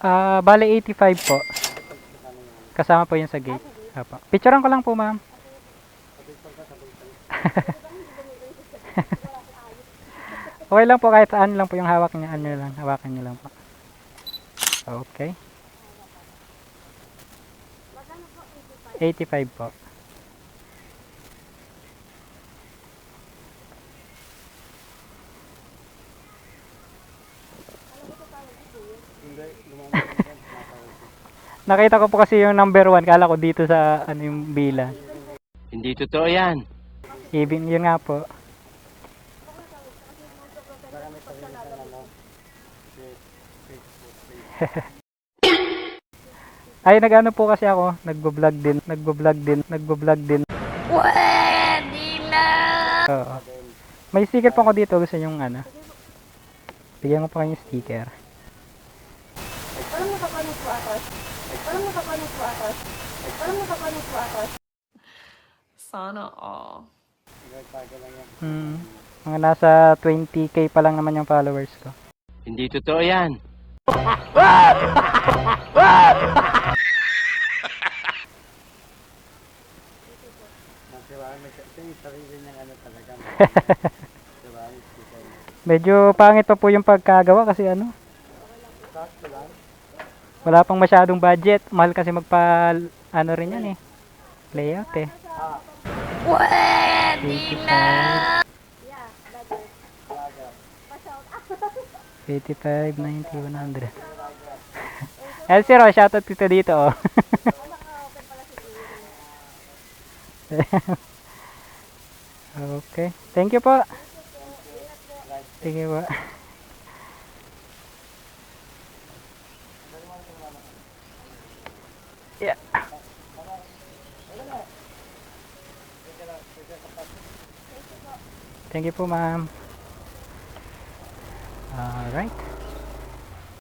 Ah, bale 85 po. Kasama po yun sa gate. Apo. Picturean ko lang po, ma'am. okay lang po kahit saan lang po yung hawak niya, ano lang, hawakan niyo lang po. Okay. 85 po. Nakita ko po kasi yung number one, kala ko dito sa ano yung bilang. Hindi totoo yan. Even yun nga po. Ay, nag-ano po kasi ako, nagbo-vlog din, nagbo-vlog din, nagbo-vlog din. Pwede na! Oo. May sticker po ako dito, gusto yung ano. Bigyan ko po kayo yung sticker. Sana all. Hmm. Mga nasa 20k pa lang naman yung followers ko. Hindi totoo yan. Medyo pangit pa po yung pagkagawa kasi ano. Wala pang masyadong budget. Mahal kasi magpa ano rin yan eh. Layout eh. Pwede na! 85, 90, 100. El Zero, shoutout kita dito oh. okay. Thank you po. Sige po. Yeah. Thank you ma'am. Alright.